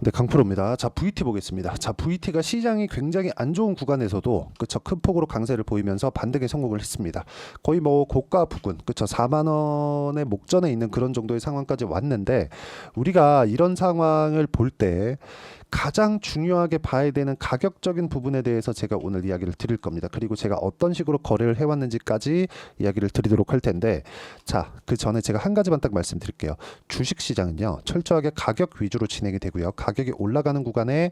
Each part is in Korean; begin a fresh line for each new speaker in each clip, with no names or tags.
네, 강프로입니다. 자, VT 보겠습니다. 자, VT가 시장이 굉장히 안 좋은 구간에서도 그쵸 큰 폭으로 강세를 보이면서 반등에 성공을 했습니다. 거의 뭐 고가 부근 그쵸 4만 원의 목전에 있는 그런 정도의 상황까지 왔는데 우리가 이런 상황을 볼 때 가장 중요하게 봐야 되는 가격적인 부분에 대해서 제가 오늘 이야기를 드릴 겁니다. 그리고 제가 어떤 식으로 거래를 해왔는지까지 이야기를 드리도록 할 텐데 자, 그 전에 제가 한 가지만 딱 말씀드릴게요. 주식 시장은요, 철저하게 가격 위주로 진행이 되고요. 가격이 올라가는 구간에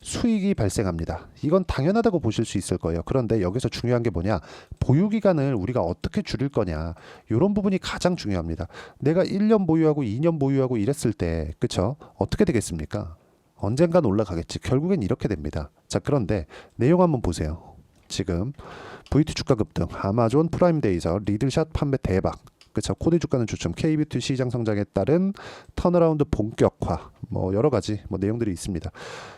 수익이 발생합니다. 이건 당연하다고 보실 수 있을 거예요. 그런데 여기서 중요한 게 뭐냐? 보유 기간을 우리가 어떻게 줄일 거냐. 이런 부분이 가장 중요합니다. 내가 1년 보유하고 2년 보유하고 이랬을 때, 그쵸? 어떻게 되겠습니까? 언젠간 올라가겠지. 결국엔 이렇게 됩니다. 자, 그런데 내용 한번 보세요. 지금 VT 주가 급등, 아마존 프라임 데이저 리들샷 판매 대박. 그쵸 코디 주가는 주춤, KBT 시장 성장에 따른 턴어라운드 본격화, 뭐 여러 가지 뭐 내용들이 있습니다.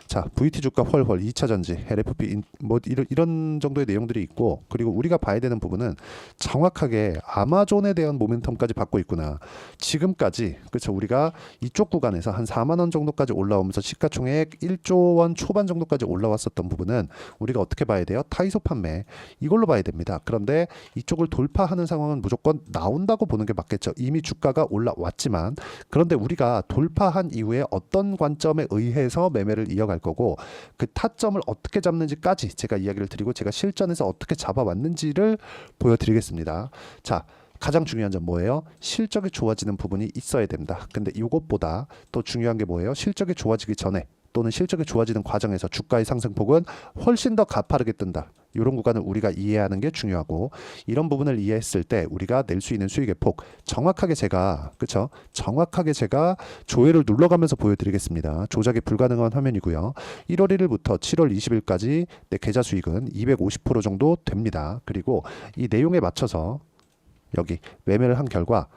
자, VT 주가 훨훨 2차 전지, LFP 인, 뭐 이런, 이런 정도의 내용들이 있고, 그리고 우리가 봐야 되는 부분은 정확하게 아마존에 대한 모멘텀까지 받고 있구나. 지금까지 그쵸 우리가 이쪽 구간에서 한 4만 원 정도까지 올라오면서 시가총액 1조 원 초반 정도까지 올라왔었던 부분은 우리가 어떻게 봐야 돼요? 타이소 판매 이걸로 봐야 됩니다. 그런데 이쪽을 돌파하는 상황은 무조건 나온다고 보는 게 맞겠죠. 이미 주가가 올라왔지만 그런데 우리가 돌파한 이후에 어떤 관점에 의해서 매매를 이어갈 거고 그 타점을 어떻게 잡는지까지 제가 이야기를 드리고 제가 실전에서 어떻게 잡아왔는지를 보여드리겠습니다. 자. 가장 중요한 점 뭐예요? 실적이 좋아지는 부분이 있어야 된다. 근데 이것보다 또 중요한 게 뭐예요? 실적이 좋아지기 전에 또는 실적이 좋아지는 과정에서 주가의 상승폭은 훨씬 더 가파르게 뜬다. 이런 구간을 우리가 이해하는 게 중요하고 이런 부분을 이해했을 때 우리가 낼 수 있는 수익의 폭 정확하게 제가 그쵸? 정확하게 제가 조회를 눌러가면서 보여드리겠습니다. 조작이 불가능한 화면이고요. 1월 1일부터 7월 20일까지 내 계좌 수익은 250% 정도 됩니다. 그리고 이 내용에 맞춰서 여기 매매를 한 결과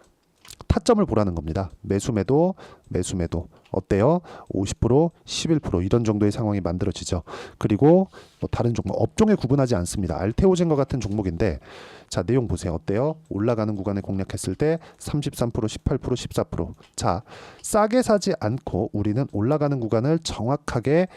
타점을 보라는 겁니다. 매수매도 매수매도 어때요? 50% 11% 이런 정도의 상황이 만들어지죠. 그리고 뭐 다른 종목 업종에 구분하지 않습니다. 알테오젠과 같은 종목인데 자 내용 보세요. 어때요? 올라가는 구간에 공략했을 때 33% 18% 14%. 자 싸게 사지 않고 우리는 올라가는 구간을 정확하게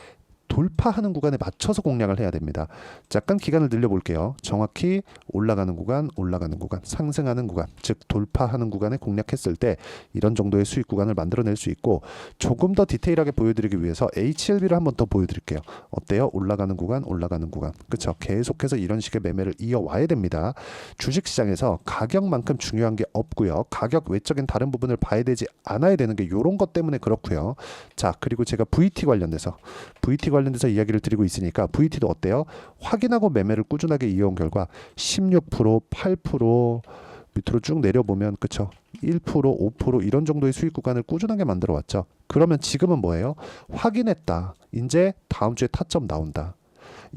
돌파하는 구간에 맞춰서 공략을 해야 됩니다. 잠깐 기간을 늘려볼게요. 정확히 올라가는 구간, 올라가는 구간, 상승하는 구간, 즉 돌파하는 구간에 공략했을 때 이런 정도의 수익 구간을 만들어낼 수 있고 조금 더 디테일하게 보여드리기 위해서 HLB를 한번 더 보여드릴게요. 어때요? 올라가는 구간, 올라가는 구간, 그렇죠? 계속해서 이런 식의 매매를 이어와야 됩니다. 주식시장에서 가격만큼 중요한 게 없고요. 가격 외적인 다른 부분을 봐야 되지 않아야 되는 게 이런 것 때문에 그렇고요. 자 그리고 제가 VT 관련돼서 VT 관련 돼서 이야기를 드리고 있으니까 VT도 어때요? 확인하고 매매를 꾸준하게 이어온 결과 16% 8% 밑으로 쭉 내려보면 그쵸? 1% 5% 이런 정도의 수익 구간을 꾸준하게 만들어 왔죠. 그러면 지금은 뭐예요? 확인했다. 이제 다음 주에 타점 나온다.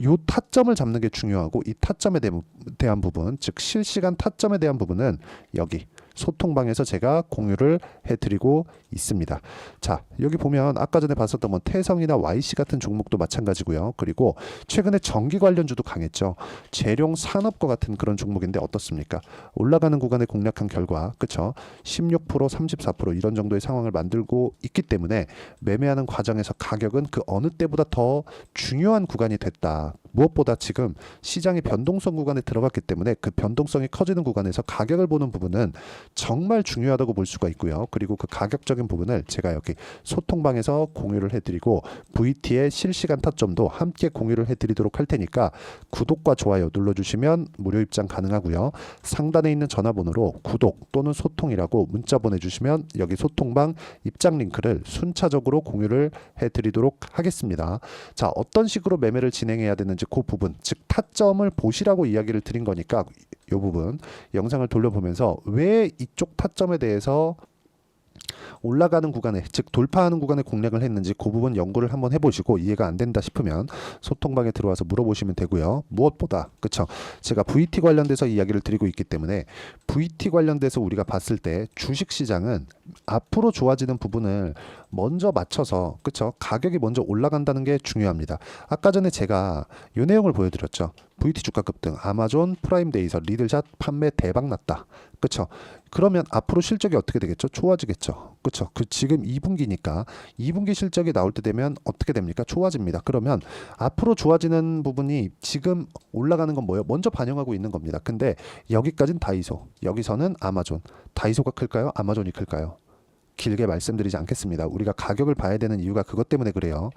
요 타점을 잡는 게 중요하고 이 타점에 대- 대한 부분 즉 실시간 타점에 대한 부분은 여기 소통방에서 제가 공유를 해드리고 있습니다. 자 여기 보면 아까 전에 봤었던 뭐 태성이나 YC 같은 종목도 마찬가지고요. 그리고 최근에 전기 관련주도 강했죠. 재룡 산업과 같은 그런 종목인데 어떻습니까? 올라가는 구간에 공략한 결과 그쵸? 16% 34% 이런 정도의 상황을 만들고 있기 때문에 매매하는 과정에서 가격은 그 어느 때보다 더 중요한 구간이 됐다. 무엇보다 지금 시장이 변동성 구간에 들어갔기 때문에 그 변동성이 커지는 구간에서 가격을 보는 부분은 정말 중요하다고 볼 수가 있고요. 그리고 그 가격적인 부분을 제가 여기 소통방에서 공유를 해드리고 VT의 실시간 타점도 함께 공유를 해드리도록 할 테니까 구독과 좋아요 눌러주시면 무료 입장 가능하고요. 상단에 있는 전화번호로 구독 또는 소통이라고 문자 보내주시면 여기 소통방 입장 링크를 순차적으로 공유를 해드리도록 하겠습니다. 자 어떤 식으로 매매를 진행해야 되는지 그 부분 즉 타점을 보시라고 이야기를 드린 거니까 이 부분 영상을 돌려보면서 왜 이쪽 타점에 대해서 올라가는 구간에 즉 돌파하는 구간에 공략을 했는지 그 부분 연구를 한번 해보시고 이해가 안 된다 싶으면 소통방에 들어와서 물어보시면 되고요. 무엇보다 그쵸 제가 VT 관련돼서 이야기를 드리고 있기 때문에 VT 관련돼서 우리가 봤을 때 주식 시장은 앞으로 좋아지는 부분을 먼저 맞춰서 그쵸 가격이 먼저 올라간다는 게 중요합니다. 아까 전에 제가 이 내용을 보여드렸죠. VT 주가 급등, 아마존 프라임 데이서 리들샷 판매 대박 났다. 그쵸 그러면 앞으로 실적이 어떻게 되겠죠? 좋아지겠죠. 그렇죠. 그 지금 2분기니까 2분기 실적이 나올 때 되면 어떻게 됩니까? 좋아집니다. 그러면 앞으로 좋아지는 부분이 지금 올라가는 건 뭐예요? 먼저 반영하고 있는 겁니다. 근데 여기까지는 다이소, 여기서는 아마존. 다이소가 클까요? 아마존이 클까요? 길게 말씀드리지 않겠습니다. 우리가 가격을 봐야 되는 이유가 그것 때문에 그래요.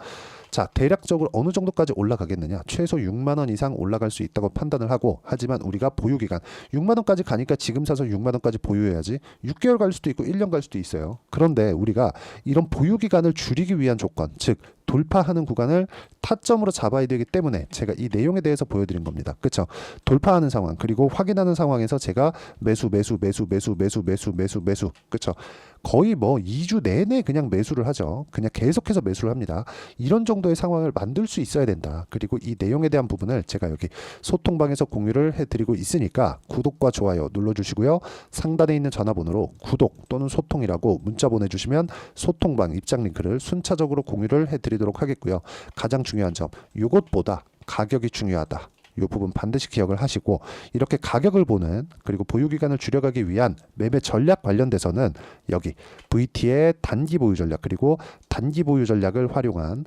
자, 대략적으로 어느 정도까지 올라가겠느냐? 최소 6만 원 이상 올라갈 수 있다고 판단을 하고 하지만 우리가 보유 기간 6만 원까지 가니까 지금 사서 6만 원까지 보유해야지. 6개월 갈 수도 있고 1년 갈 수도 있어요. 그런데 우리가 이런 보유 기간을 줄이기 위한 조건, 즉 돌파하는 구간을 타점으로 잡아야 되기 때문에 제가 이 내용에 대해서 보여드린 겁니다. 그렇죠? 돌파하는 상황 그리고 확인하는 상황에서 제가 매수 매수 매수 매수 매수 매수 매수 매수 그렇죠? 거의 뭐 2주 내내 그냥 매수를 하죠. 그냥 계속해서 매수를 합니다. 이런 정도의 상황을 만들 수 있어야 된다. 그리고 이 내용에 대한 부분을 제가 여기 소통방에서 공유를 해드리고 있으니까 구독과 좋아요 눌러주시고요. 상단에 있는 전화번호로 구독 또는 소통이라고 문자 보내주시면 소통방 입장 링크를 순차적으로 공유를 해드리도록 하겠고요. 가장 중요한 점, 이것보다 가격이 중요하다. 이 부분 반드시 기억을 하시고 이렇게 가격을 보는 그리고 보유 기간을 줄여가기 위한 매매 전략 관련돼서는 여기 VT의 단기 보유 전략 그리고 단기 보유 전략을 활용한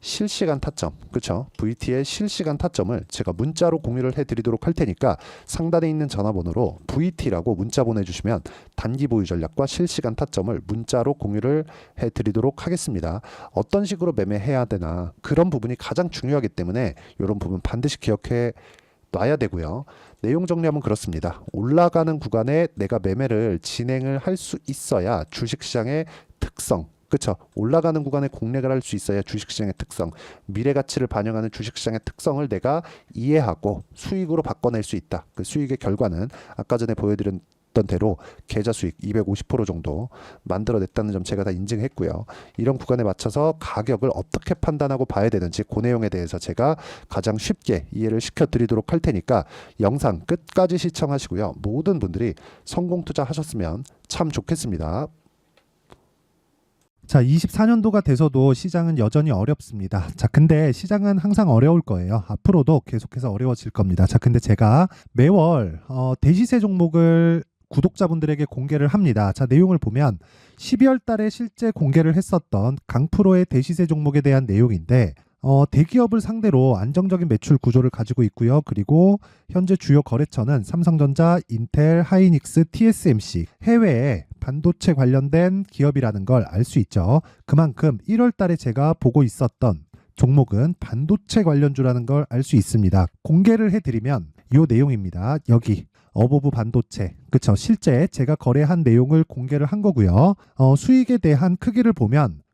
실시간 타점, 그렇죠? VT의 실시간 타점을 제가 문자로 공유를 해드리도록 할 테니까 상단에 있는 전화번호로 VT라고 문자 보내주시면 단기 보유 전략과 실시간 타점을 문자로 공유를 해드리도록 하겠습니다. 어떤 식으로 매매해야 되나 그런 부분이 가장 중요하기 때문에 이런 부분 반드시 기억해 놔야 되고요. 내용 정리하면 그렇습니다. 올라가는 구간에 내가 매매를 진행을 할 수 있어야 주식시장의 특성 그렇죠. 올라가는 구간에 공략을 할 수 있어야 주식시장의 특성, 미래 가치를 반영하는 주식시장의 특성을 내가 이해하고 수익으로 바꿔낼 수 있다. 그 수익의 결과는 아까 전에 보여드렸던 대로 계좌 수익 250% 정도 만들어냈다는 점 제가 다 인증했고요. 이런 구간에 맞춰서 가격을 어떻게 판단하고 봐야 되는지 그 내용에 대해서 제가 가장 쉽게 이해를 시켜드리도록 할 테니까 영상 끝까지 시청하시고요. 모든 분들이 성공 투자하셨으면 참 좋겠습니다.
자, 24년도가 돼서도 시장은 여전히 어렵습니다. 자, 근데 시장은 항상 어려울 거예요. 앞으로도 계속해서 어려워질 겁니다. 자, 근데 제가 매월 어, 대시세 종목을 구독자분들에게 공개를 합니다. 자, 내용을 보면 12월 달에 실제 공개를 했었던 강프로의 대시세 종목에 대한 내용인데 어, 대기업을 상대로 안정적인 매출 구조를 가지고 있고요. 그리고 현재 주요 거래처는 삼성전자, 인텔, 하이닉스, TSMC 해외에 반도체 관련된 기업이라는 걸 알 수 있죠. 그만큼 1월 달에 제가 보고 있었던 종목은 반도체 관련주라는 걸 알 수 있습니다. 공개를 해드리면 이 내용입니다. 여기 어보브 반도체 그쵸 실제 제가 거래한 내용을 공개를 한 거고요. 어, 수익에 대한 크기를 보면